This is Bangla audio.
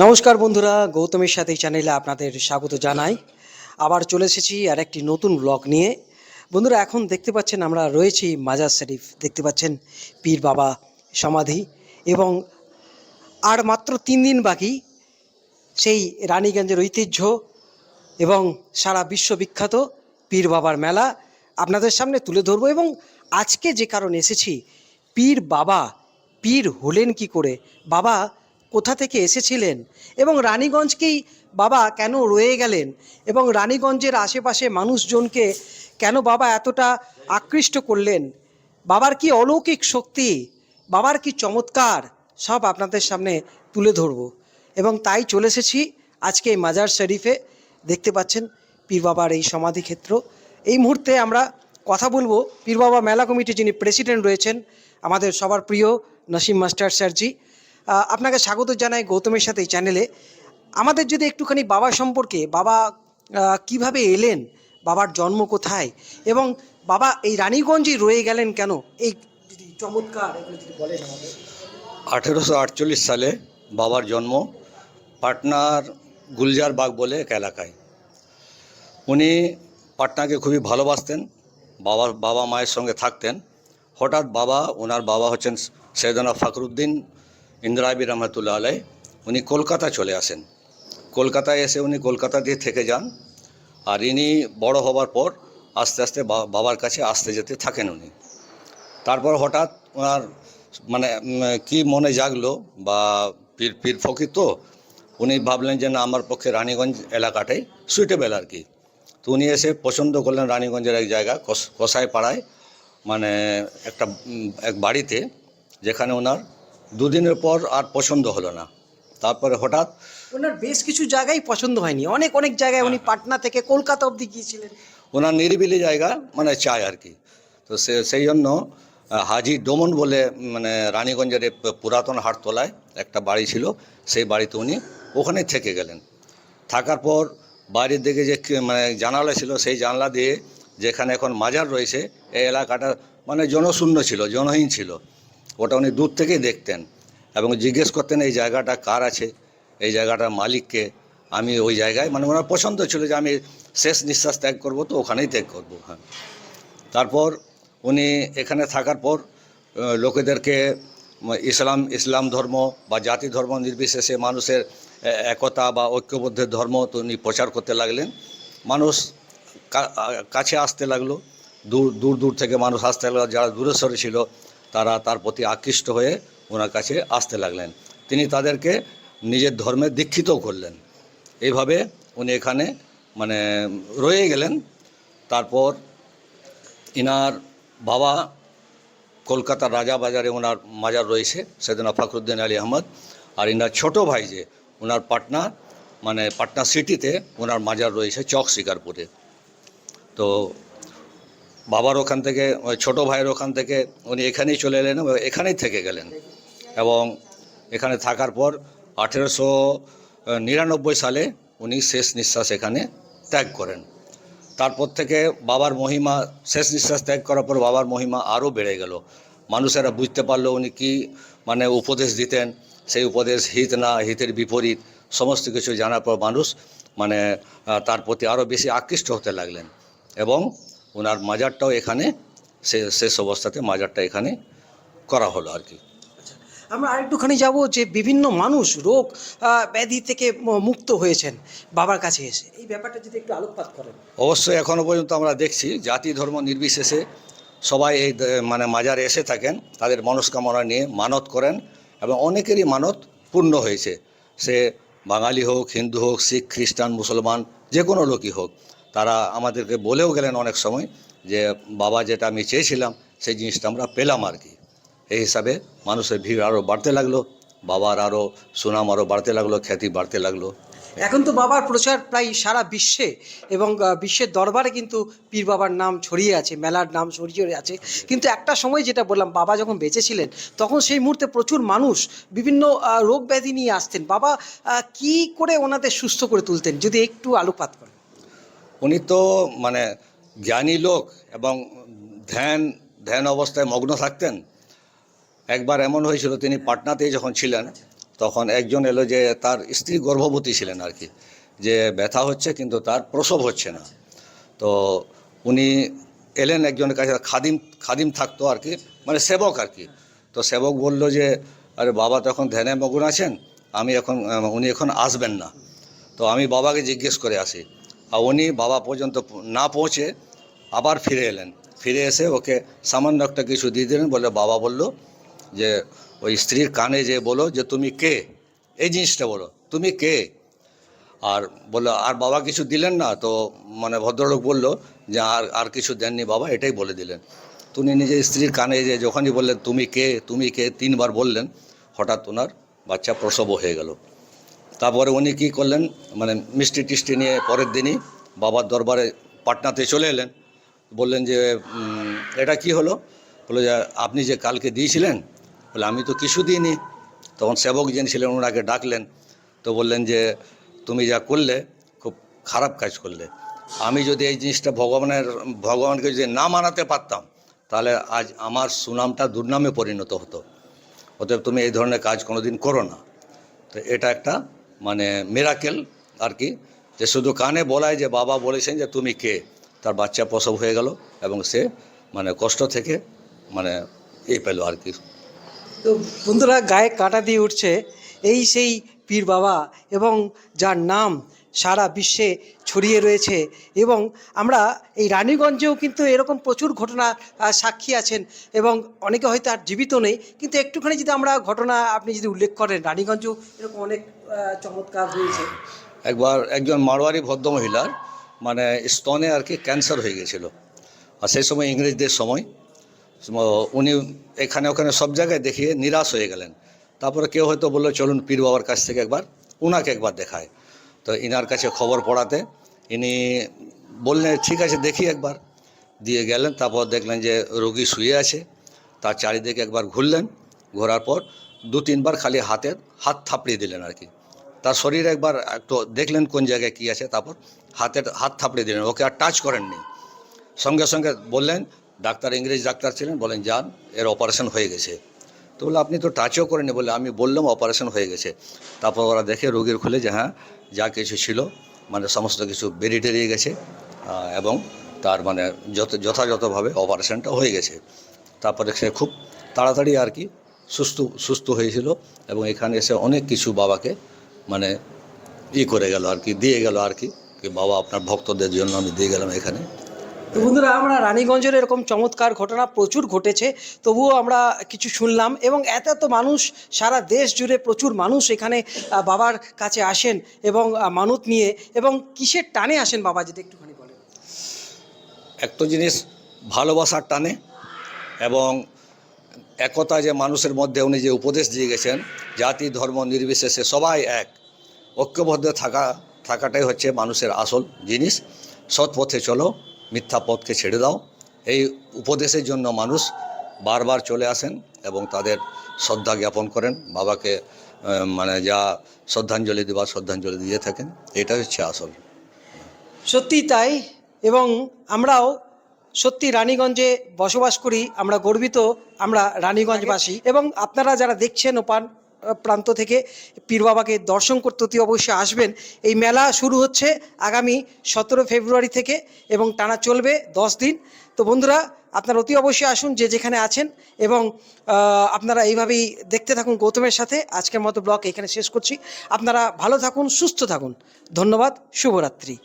নমস্কার বন্ধুরা, গৌতমের সাথে চ্যানেলে আপনাদের স্বাগত জানাই। আবার চলে এসেছি আর একটি নতুন ব্লগ নিয়ে। বন্ধুরা, এখন দেখতে পাচ্ছেন আমরা রয়েছি মাজার শরীফ। দেখতে পাচ্ছেন পীর বাবা সমাধি এবং আর মাত্র তিন দিন বাকি সেই রানীগঞ্জের ঐতিহ্য এবং সারা বিশ্ববিখ্যাত পীর বাবার মেলা আপনাদের সামনে তুলে ধরবো এবং আজকে যে কারণে এসেছি, পীর বাবা, পীর হলেন কি করে? বাবা কোথা থেকে এসেছিলেন? এবং রানীগঞ্জকেই বাবা কেন রয়ে গেলেন? এবং রানীগঞ্জের আশেপাশে মানুষজনকে কেন বাবা এতটা আকৃষ্ট করলেন? বাবার কি অলৌকিক শক্তি? বাবার কি চমৎকার? সব আপনাদের সামনে তুলে ধরবো। এবং তাই চলে এসেছি আজকে এই মাজার শরীফে। দেখতে পাচ্ছেন পীর বাবার এই সমাধিক্ষেত্র। এই মুহূর্তে আমরা কথা বলব পীর বাবা মেলা কমিটি যিনি প্রেসিডেন্ট রয়েছেন, আমাদের সবার প্রিয় নসিম মাস্টার স্যারজি। আপনাকে স্বাগত জানাই গৌতমের সাথে চ্যানেলে আমাদের যদি একটুখানি বাবা সম্পর্কে, বাবা কীভাবে এলেন, বাবার জন্ম কোথায়, এবং বাবা এই রানীগঞ্জেই রয়ে গেলেন কেন? এই চমৎকার আঠেরোশো আটচল্লিশ সালে বাবার জন্ম পাটনার গুলজার বাগ বলে এক এলাকায়। উনি পাটনাকে খুবই ভালোবাসতেন, বাবা বাবা মায়ের সঙ্গে থাকতেন। হঠাৎ বাবা ওনার বাবা হচ্ছেন সৈয়দনা ফখরুদ্দিন ইন্দ্রাবি রহমতুল্লাহ আলাই উনি কলকাতা চলে আসেন। কলকাতায় এসে উনি কলকাতা দিয়ে থেকে যান, আর ইনি বড় হবার পর আস্তে আস্তে বাবার কাছে আসতে যেতে থাকেন উনি। তারপর হঠাৎ ওনার মানে কি মনে জাগলো বা পীর পীর ফকির তো, উনি ভাবলেন যে না, আমার পক্ষে রানীগঞ্জ এলাকাটাই সুইটেবল আর কি। তো উনি এসে পছন্দ করলেন রানীগঞ্জের এক জায়গা, কস- কসাই পাড়ায় মানে একটা এক বাড়িতে, যেখানে ওনার দুদিনের পর আর পছন্দ হলো না। তারপরে হঠাৎ ওনার বেশ কিছু জায়গায় পছন্দ হয়নি। অনেক অনেক জায়গায় উনি পাটনা থেকে কলকাতা অবধি গিয়েছিলেন। ওনার নিরিবিলি জায়গা মানে চায় আর কি। তো সে সেই জন্য হাজি ডোমন বলে মানে রানীগঞ্জের পুরাতন হাটতলায় একটা বাড়ি ছিল সেই বাড়িতে উনি ওখানে থেকে গেলেন। থাকার পর বাইরের দিকে যে মানে জানালা ছিল সেই জানলা দিয়ে যেখানে এখন মাজার রয়েছে এই এলাকাটা মানে জনশূন্য ছিল জনহীন ছিল। ওটা উনি দূর থেকেই দেখতেন এবং জিজ্ঞেস করতেন, এই জায়গাটা কার আছে? এই জায়গাটার মালিককে আমি ওই জায়গায় মানে ওনার পছন্দ ছিল যে আমি শেষ নিঃশ্বাস ত্যাগ করব, তো ওখানেই ত্যাগ করব হ্যাঁ। তারপর উনি এখানে থাকার পর লোকেদেরকে ইসলাম ইসলাম ধর্ম বা জাতি ধর্ম নির্বিশেষে মানুষের একতা বা ঐক্যবদ্ধের ধর্ম তো উনি প্রচার করতে লাগলেন। মানুষ কাছে আসতে লাগল, দূর দূর দূর থেকে মানুষ আসতে লাগল, যারা দূরে সরে ছিল তারা তার প্রতি আকৃষ্ট হয়ে ওনার কাছে আসতে লাগলেন। তিনি তাদেরকে নিজের ধর্মে দীক্ষিতও করলেন। এইভাবে উনি এখানে মানে রয়ে গেলেন। তারপর ইনার বাবা কলকাতার রাজা বাজারে ওনার মাজার রয়েছে, সেদিনা ফখরুদ্দিন আলী আহমদ আর ইনার ছোট ভাই যে ওনার পাটনা মানে পাটনা সিটিতে ওনার মাজার রয়েছে চক শিকারপুরে। তো বাবার ওখান থেকে, ওই ছোট ভাইয়ের ওখান থেকে উনি এখানেই চলে এলেন এবং এখানেই থেকে গেলেন। এবং এখানে থাকার পর আঠেরোশো নিরানব্বই সালে উনি শেষ নিঃশ্বাস এখানে ত্যাগ করেন। তারপর থেকে বাবার মহিমা, শেষ নিঃশ্বাস ত্যাগ করার পর বাবার মহিমা আরও বেড়ে গেল। মানুষেরা বুঝতে পারল উনি কি মানে উপদেশ দিতেন। সেই উপদেশ হিত না, হিতের বিপরীত, সমস্ত কিছু জানার পর মানুষ মানে তার প্রতি আরও বেশি আকৃষ্ট হতে লাগলেন। এবং ওনার মাজারটাও এখানে শেষ অবস্থাতে মাজারটা এখানে করা হলো আর কি। আচ্ছা আমরা আরেকটুখানি যাব যে বিভিন্ন মানুষ রোগ ব্যাধি থেকে মুক্ত হয়েছেন বাবার কাছে এসে। এই ব্যাপারটা যদি একটু আলোকপাত করেন। অবশ্যই এখনও পর্যন্ত আমরা দেখছি জাতি ধর্ম নির্বিশেষে সবাই এই মানে মাজারে এসে থাকেন তাদের মনস্কামনা নিয়ে মানত করেন এবং অনেকেরই মানত পূর্ণ হয়েছে। সে বাঙালি হোক হিন্দু হোক শিখ খ্রিস্টান মুসলমান যে কোনো লোকই হোক। তারা আমাদেরকে বলেও গেলেন অনেক সময় যে, বাবা যেটা আমি চেয়েছিলাম, সেই জিনিসটা আমরা পেলাম আর কি। এই হিসাবে মানুষের ভিড় আরও বাড়তে লাগল, বাবার আরও সুনাম আরও বাড়তে লাগল, খ্যাতি বাড়তে লাগল। এখন তো বাবার প্রচার প্রায় সারা বিশ্বে এবং বিশ্বের দরবারে কিন্তু পীর বাবার নাম ছড়িয়ে আছে, মেলার নাম ছড়িয়ে আছে। কিন্তু একটা সময় যেটা বললাম, বাবা যখন বেঁচে ছিলেন তখন সেই মুহূর্তে প্রচুর মানুষ বিভিন্ন রোগ ব্যাধি নিয়ে আসতেন। বাবা কি করে ওনাদের সুস্থ করে তুলতেন? যদি একটু আলোকপাত করেন। উনি তো মানে জ্ঞানী লোক এবং ধ্যান ধ্যান অবস্থায় মগ্ন থাকতেন। একবার এমন হয়েছিল, তিনি পাটনাতেই যখন ছিলেন, তখন একজন এলো যে তার স্ত্রী গর্ভবতী ছিলেন আর কি, যে ব্যথা হচ্ছে কিন্তু তার প্রসব হচ্ছে না। তো উনি এলেন একজনের কাছে, খাদিম খাদিম থাকতো আর কি মানে সেবক আর কি। তো সেবক বলল যে, আরে বাবা, তো এখন ধ্যানে মগুন আছেন, আমি এখন, উনি এখন আসবেন না। তো আমি বাবাকে জিজ্ঞেস করে আসি উনি বাবা পর্যন্ত না পৌঁছে আবার ফিরে এলেন। ফিরে এসে ওকে সামান্য একটা কিছু দিয়ে দিলেন, বলে বাবা বলল যে, ওই স্ত্রীর কানে যে বলো যে, তুমি কে? এই জিনিসটা বলো, তুমি কে? আর বলল, আর বাবা কিছু দিলেন না? তো মানে ভদ্রলোক বলল যে, আর আর কিছু দেননি বাবা, এটাই বলে দিলেন। তো উনি নিজের স্ত্রীর কানে যে যখনই বললেন, তুমি কে? তুমি কে? তিনবার বললেন, হঠাৎ ওনার বাচ্চা প্রসব হয়ে গেল। তারপরে উনি কী করলেন মানে মিষ্টি টিষ্টি নিয়ে পরের দিনই বাবার দরবারে পাটনাতে চলে এলেন। বললেন যে এটা কি হলো? বলে যে, আপনি যে কালকে দিয়েছিলেন বলে আমি তো কিছু দিইনি। তখন সেবক যিনি ছিলেন ওনাকে ডাকলেন। তো বললেন যে, তুমি যা করলে, খুব খারাপ কাজ করলে। আমি যদি এই জিনিসটা ভগবানের, ভগবানকে যদি না মানাতে পারতাম, তাহলে আজ আমার সুনামটা দুর্নামে পরিণত হতো। অতএব তুমি এই ধরনের কাজ কোনোদিন করো না। তো এটা একটা মানে মেরাকেল আর কি যে শুধু কানে বলায় যে বাবা বলেছেন যে তুমি কে? তার বাচ্চা প্রসব হয়ে গেল এবং সে মানে কষ্ট থেকে মানে এই পেল আর কি তো বন্ধুরা, গায়ে কাটা দিয়ে উঠছে। এই সেই পীর বাবা এবং যার নাম সারা বিশ্বে ছড়িয়ে রয়েছে এবং আমরা এই রানীগঞ্জেও কিন্তু এরকম প্রচুর ঘটনা সাক্ষী আছেন এবং অনেকে হয়তো আর জীবিত নেই, কিন্তু একটুখানি যদি আমরা ঘটনা আপনি যদি উল্লেখ করেন, রানীগঞ্জেও এরকম অনেক চমৎকার রয়েছে একবার একজন মারোয়ারি ভদ্রমহিলার মানে স্তনে আর কি ক্যান্সার হয়ে গেছিল। আর সেই সময় ইংরেজদের সময় উনি এখানে ওখানে সব জায়গায় দেখিয়ে নিরাশ হয়ে গেলেন। তারপরে কেউ হয়তো বলল, চলুন পীর বাবার কাছ থেকে একবার, উনাকে একবার দেখায়। তো ইনার কাছে খবর পড়াতে ইনি বললেন, ঠিক আছে, দেখি একবার। দিয়ে গেলেন, তারপর দেখলেন যে রোগী শুয়ে আছে, তার চারিদিকে একবার ঘুরলেন, ঘোরার পর দু তিনবার খালি হাতের হাত থাপড়িয়ে দিলেন আর কি। তার শরীর একবার একটু দেখলেন কোন জায়গায় কী আছে, তারপর হাতের হাত থাপড়িয়ে দিলেন, ওকে আর টাচ করেননি। সঙ্গে সঙ্গে বললেন, ডাক্তার, ইংরেজ ডাক্তার ছিলেন, বলেন, যান, এর অপারেশন হয়ে গেছে। তো বলে, আপনি তো টাচও করেনি বলে, আমি বললাম অপারেশন হয়ে গেছে। তারপর ওরা দেখে রোগীর খুলে যে হ্যাঁ যা কিছু ছিল মানে সমস্ত কিছু বেরিয়ে টেরিয়ে গেছে। এবং তার মানে যথাযথভাবে অপারেশনটা হয়ে গেছে। তারপরে সে খুব তাড়াতাড়ি আর কি সুস্থ সুস্থ হয়েছিল এবং এখানে এসে অনেক কিছু বাবাকে মানে ই করে গেল আর কি, দিয়ে গেল আর কি বাবা আপনার ভক্তদের জন্য আমি দিয়ে গেলাম এখানে। তো বন্ধুরা, আমরা রানীগঞ্জের এরকম চমৎকার ঘটনা প্রচুর ঘটেছে, তবুও আমরা কিছু শুনলাম এবং এত এত মানুষ, সারা দেশ জুড়ে প্রচুর মানুষ এখানে বাবার কাছে আসেন এবং মানত নিয়ে এবং কিসের টানে আসেন বাবা যদি একটুখানি বলেন। একটা জিনিস, ভালোবাসার টানে এবং একতা যে মানুষের মধ্যে উনি যে উপদেশ দিয়ে গেছেন, জাতি, ধর্ম, নির্বিশেষে সবাই এক, ঐক্যবদ্ধ থাকা, থাকাটাই হচ্ছে মানুষের আসল জিনিস, সৎ পথে চলো। মিথ্যা পথকে ছেড়ে দাও। এই উপদেশের জন্য মানুষ বারবার চলে আসেন এবং তাদের শ্রদ্ধা জ্ঞাপন করেন। বাবাকে মানে যা শ্রদ্ধাঞ্জলি দেওয়া শ্রদ্ধাঞ্জলি দিয়ে থাকেন। এটাই হচ্ছে আসল। সত্যি তাই এবং আমরাও সত্যি রানীগঞ্জে বসবাস করি আমরা গর্বিত আমরা রানীগঞ্জবাসী। এবং আপনারা যারা দেখছেন ওপান প্রান্ত থেকে পীর বাবাকে দর্শন করতে অতি অবশ্যই আসবেন। এই মেলা শুরু হচ্ছে আগামী সতেরো ফেব্রুয়ারি থেকে এবং টানা চলবে দশ দিন। তো বন্ধুরা, আপনারা অতি অবশ্যই আসুন যে যেখানে আছেন এবং আপনারা এইভাবেই দেখতে থাকুন গৌতমের সাথে। আজকের মতো ব্লগ এখানে শেষ করছি। আপনারা ভালো থাকুন, সুস্থ থাকুন। ধন্যবাদ, শুভরাত্রি।